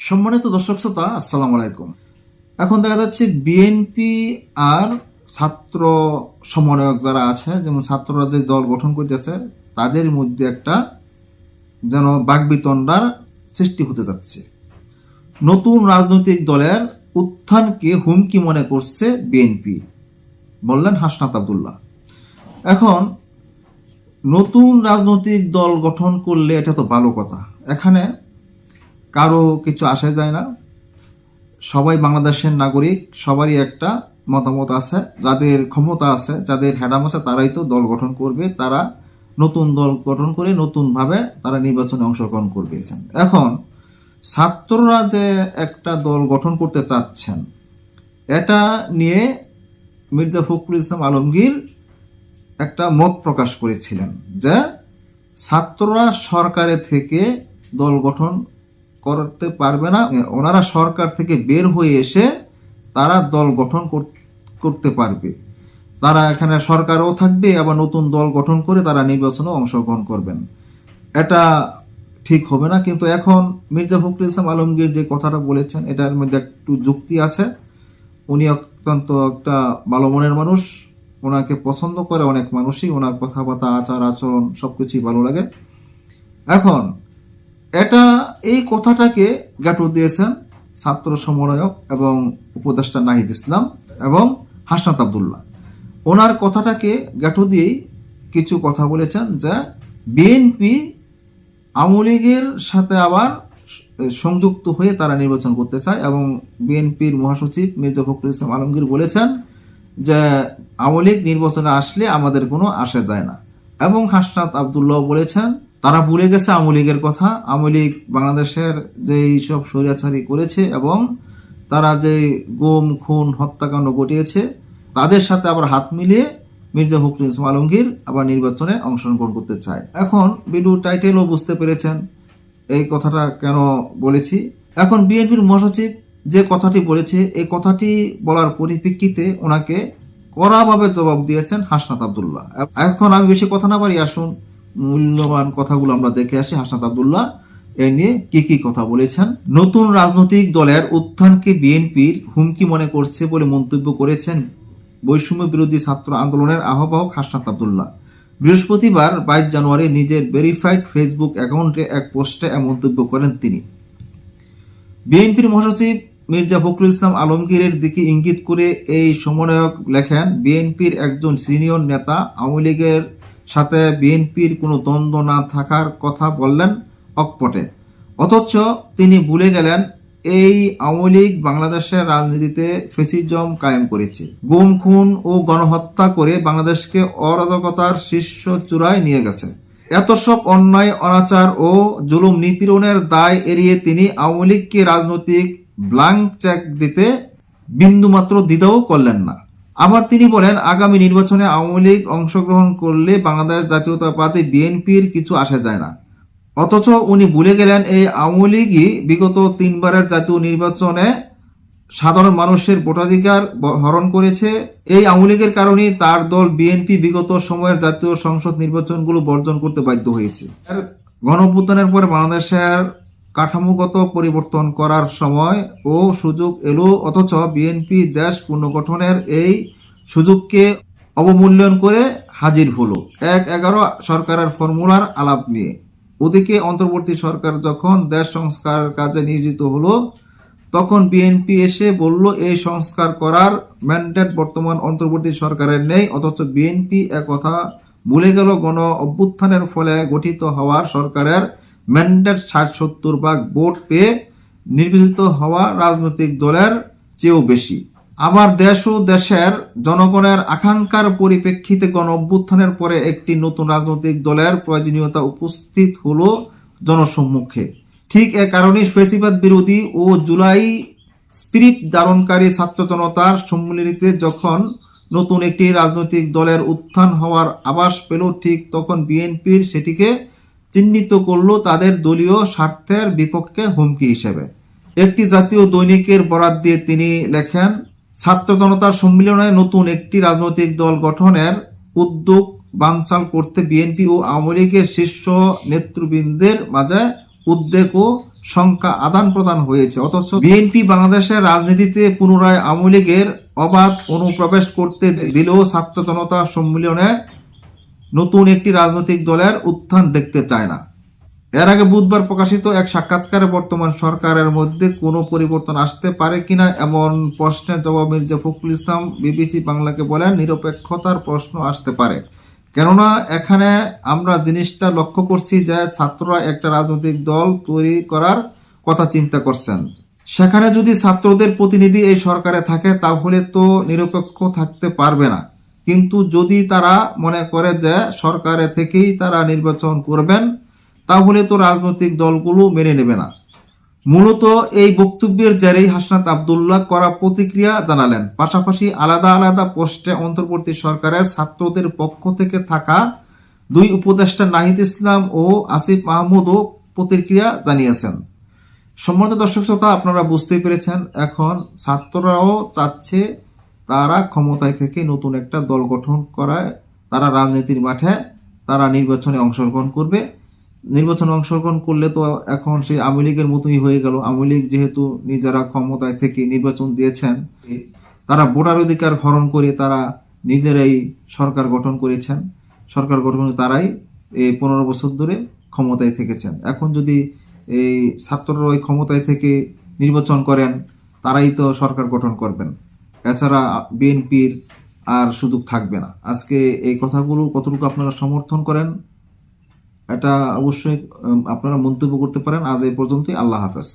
সম্মানিত দর্শক শ্রোতা, আসসালামু আলাইকুম। এখন দেখা যাচ্ছে বিএনপি আর ছাত্র সমন্বয়ক যারা আছে, যেমন ছাত্ররা যে দল গঠন করতেছে, তাদের মধ্যে একটা যেন বাগবিতণ্ডার সৃষ্টি হতে যাচ্ছে। নতুন রাজনৈতিক দলের উত্থানকে হুমকি মনে করছে বিএনপি বললেন হাসনাত আবদুল্লাহ। এখন, নতুন রাজনৈতিক দল গঠন করলে এটা তো ভালো কথা। এখানে কারও কিছু আসে যায় না। সবাই বাংলাদেশের নাগরিক, সবারই একটা মতামত আছে। যাদের ক্ষমতা আছে, যাদের হ্যাডাম আছে, তারাই তো দল গঠন করবে। তারা নতুন দল গঠন করে নতুনভাবে তারা নির্বাচনে অংশগ্রহণ করবে এখন ছাত্ররা যে একটা দল গঠন করতে চাচ্ছেন, এটা নিয়ে মির্জা ফখরুল ইসলাম আলমগীর একটা মত প্রকাশ করেছিলেন যে ছাত্ররা সরকারে থেকে দল গঠন করতে পারবে না। ওনারা সরকার থেকে বের হয়ে এসে তারা দল গঠন কর- করতে পারবে। তারা এখানে সরকারও থাকবে, আবার নতুন দল গঠন করে তারা নির্বাচনে অংশগ্রহণ করবেন। এটা ঠিক হবে না, কিন্তু এখন মির্জা ফখরুল ইসলাম আলমগীর যে কথাটা বলেছেন, এটার মধ্যে একটু যুক্তি আছে। উনি অত্যন্ত একটা ভালো মনের মানুষ, ওনাকে পছন্দ করে অনেক মানুষই, ওনার কথাবার্তা আচার আচরণ সবকিছুই ভালো লাগে। এখন এটা এই কথাটাকে গাঁটু দিয়েছেন ছাত্র সমন্বয়ক এবং উপদেষ্টা নাহিদ ইসলাম এবং হাসনাত আবদুল্লাহ। ওনার কথাটাকে গাঁটু দিয়েই কিছু কথা বলেছেন যে, বিএনপি আওয়ামী লীগের সাথে আবার সংযুক্ত হয়ে তারা নির্বাচন করতে চায় এবং বিএনপির মহাসচিব মির্জা ফখরুল ইসলাম আলমগীর বলেছেন যে, আওয়ামী লীগ নির্বাচনে আসলে আমাদের কোনো আসে যায় না। এবং হাসনাত আবদুল্লাহ বলেছেন তারা ভুলে গেছে আওয়ামী লীগের কথা। আওয়ামী লীগ বাংলাদেশের যে সব স্বৈরাচারী করেছে এবং তারা যে গুম, খুন, হত্যাকাণ্ড ঘটিয়েছে, তাদের সাথে আবার হাত মিলিয়ে মির্জা ফখরুল ইসলাম আলমগীর আবার নির্বাচনে অংশগ্রহণ করতে চায়। এখন ভিডিও টাইটেলও বুঝতে পেরেছেন, এই কথাটা কেন বলেছি? এখন বিএনপির মহাসচিব যে কথাটি বলেছে এই কথাটি বলার পরিপ্রেক্ষিতে ওনাকে কড়াভাবে জবাব দিয়েছেন হাসনাত আবদুল্লাহ। এখন আমি বেশি কথা না পারি আসুন মূল্যবান কথাগুলো আমরা দেখে আসি। হাসনাত আবদুল্লাহ, এ নিয়ে কি কি কথা বলেছেন? নতুন রাজনৈতিক দলের উত্থানকে বিএনপির হুমকি মনে করছে বলে মন্তব্য করেছেন বৈষম্য বিরোধী ছাত্র আন্দোলনের আহ্বায়ক হাসনাত আবদুল্লাহ। বৃহস্পতিবার বাইশ জানুয়ারি নিজের ভেরিফাইড ফেসবুক অ্যাকাউন্টে এক পোস্টে মন্তব্য করেন তিনি। বিএনপির মহাসচিব মির্জা ফখরুল ইসলাম আলমগীরের দিকে ইঙ্গিত করে এই সমন্বয়ক লেখেন, বিএনপির একজন সিনিয়র নেতা আওয়ামী লীগের সাথে বিএনপির কোনো দ্বন্দ্ব না থাকার কথা বললেন অকপটে। অথচ তিনি ভুলে গেলেন, এই আওয়ামী লীগ বাংলাদেশের রাজনীতিতে ফেসিজম কায়েম করেছে। গুম, খুন ও গণহত্যা করে বাংলাদেশকে অরাজকতার শীর্ষ চূড়ায় নিয়ে গেছে। এত সব অন্যায়, অনাচার ও জুলুম নিপীড়নের দায় এড়িয়ে তিনি আওয়ামী লীগকে রাজনৈতিক ব্লাঙ্ক চেক দিতে বিন্দুমাত্র দ্বিধাও করলেন না। আবার তিনি বলেন, আগামী নির্বাচনে আওয়ামী লীগ অংশগ্রহণ করলে বাংলাদেশ জাতীয়তাবাদী বিএনপির কিছু আসে যায় না। অথচ উনি ভুলে গেলেন, এই আওয়ামী লীগই বিগত তিনবারের জাতীয় নির্বাচনে সাধারণ মানুষের ভোটাধিকার হরণ করেছে। এই আওয়ামী লীগের কারণেই তার দল বিএনপি বিগত সময়ের জাতীয় সংসদ নির্বাচনগুলো বর্জন করতে বাধ্য হয়েছে। আর গণঅভ্যুত্থানের পরে বাংলাদেশের কাঠামোগত পরিবর্তন করার সময় ও সুযোগ এলো, অথচ বিএনপি দেশ পুনর্গঠনের এই সুযোগকে অবমূল্যায়ন করে হাজির হলো। এক এগারো সরকারের ফর্মুলার আলাপ নিয়ে। ওদিকে অন্তর্বর্তী সরকার যখন দেশ সংস্কার কাজে নিয়োজিত হলো, তখন বিএনপি এসে বলল, এই সংস্কার করার ম্যান্ডেট বর্তমান অন্তর্বর্তী সরকারের নেই, অথচ বিএনপি কথা ভুলে গেল। গণ অভ্যুত্থানের ফলে গঠিত হওয়ার সরকারের ম্যান্ডেট ষাট সত্তর ভাগ ভোট পেয়ে নির্বাচিত হওয়া রাজনৈতিক দলের চেয়েও বেশি। আমার দেশ ও দেশের জনগণের আকাঙ্ক্ষার পরিপ্রেক্ষিতে গণ অভ্যুত্থানের পরে একটি নতুন রাজনৈতিক দলের প্রয়োজনীয়তা উপস্থিত হলো জনসম্মুখে। ঠিক এ কারণে ফেসিবাদ বিরোধী ও জুলাই স্পিরিট ধারণকারী ছাত্র জনতার সম্মিলনীতে যখন নতুন একটি রাজনৈতিক দলের উত্থান হওয়ার আভাস পেল, ঠিক তখন বিএনপির সেটিকে চিহ্নিত করল তাদের দলীয় স্বার্থের বিপক্ষে হুমকি হিসেবে। একটি জাতীয় দৈনিকের বরাত দিয়ে তিনি লেখেন, ছাত্র জনতার সম্মিলনে নতুন একটি রাজনৈতিক দল গঠনের উদ্যোগ বানচাল করতে বিএনপি ও আওয়ামী লীগের শীর্ষ নেতৃবৃন্দের মাঝে উদ্বেগ ও সংখ্যা আদান প্রদান হয়েছে। অথচ বিএনপি বাংলাদেশের রাজনীতিতে পুনরায় আওয়ামী লীগের অবাধ অনুপ্রবেশ করতে দিলেও ছাত্র জনতা সম্মেলনে নতুন একটি রাজনৈতিক দলের উত্থান দেখতে চায় না। এর আগে বুধবার প্রকাশিত এক সাক্ষাৎকারে বর্তমান সরকারের মধ্যে কোনো পরিবর্তন আসতে পারে কিনা এমন প্রশ্নের জবাব মির্জা ফখরুল ইসলাম বিবিসি বাংলাকে বলেন, নিরপেক্ষতার প্রশ্ন আসতে পারে। কেননা এখানে আমরা জিনিসটা লক্ষ্য করছি যে ছাত্ররা একটা রাজনৈতিক দল তৈরি করার কথা চিন্তা করছেন। সেখানে যদি ছাত্রদের প্রতিনিধি এই সরকারে থাকে, তাহলে তো নিরপেক্ষ থাকতে পারবে না। কিন্তু যদি তারা মনে করে যে সরকারে থেকেই তারা নির্বাচন করবেন, তাহলে তো রাজনৈতিক দলগুলো মেনে নেবে না। মূলত এই বক্তব্যের জেরেই হাসনাত আবদুল্লাহ করা প্রতিক্রিয়া জানালেন। পাশাপাশি আলাদা আলাদা পোস্টে অন্তর্বর্তী সরকারের ছাত্রদের পক্ষ থেকে থাকা দুই উপদেষ্টা নাহিদ ইসলাম ও আসিফ মাহমুদও প্রতিক্রিয়া জানিয়েছেন। সম্মানিত দর্শক শ্রোতা, আপনারা বুঝতেই পেরেছেন, এখন ছাত্ররাও চাচ্ছে তারা ক্ষমতায় থেকে নতুন একটা দল গঠন করায়, তারা রাজনীতির মাঠে তারা নির্বাচনে অংশগ্রহণ করবে। নির্বাচনে অংশগ্রহণ করলে তো এখন সেই আওয়ামী লীগের মতোই হয়ে গেল। আওয়ামী লীগ যেহেতু নিজেরা ক্ষমতায় থেকে নির্বাচন দিয়েছেন, তারা ভোটার অধিকার হরণ করে তারা নিজেরাই সরকার গঠন করেছেন। সরকার গঠন তারাই এই পনেরো বছর ধরে ক্ষমতায় থেকেছেন। এখন যদি এই ছাত্ররা ওই ক্ষমতায় থেকে নির্বাচন করেন, তারাই তো সরকার গঠন করবেন। এছাড়া বিএনপির আর সুযোগ থাকবে না। আজকে এই কথাগুলো কতটুকু আপনারা সমর্থন করেন, এটা অবশ্যই আপনারা মন্তব্য করতে পারেন। আজ এই পর্যন্তই, আল্লাহ হাফেজ।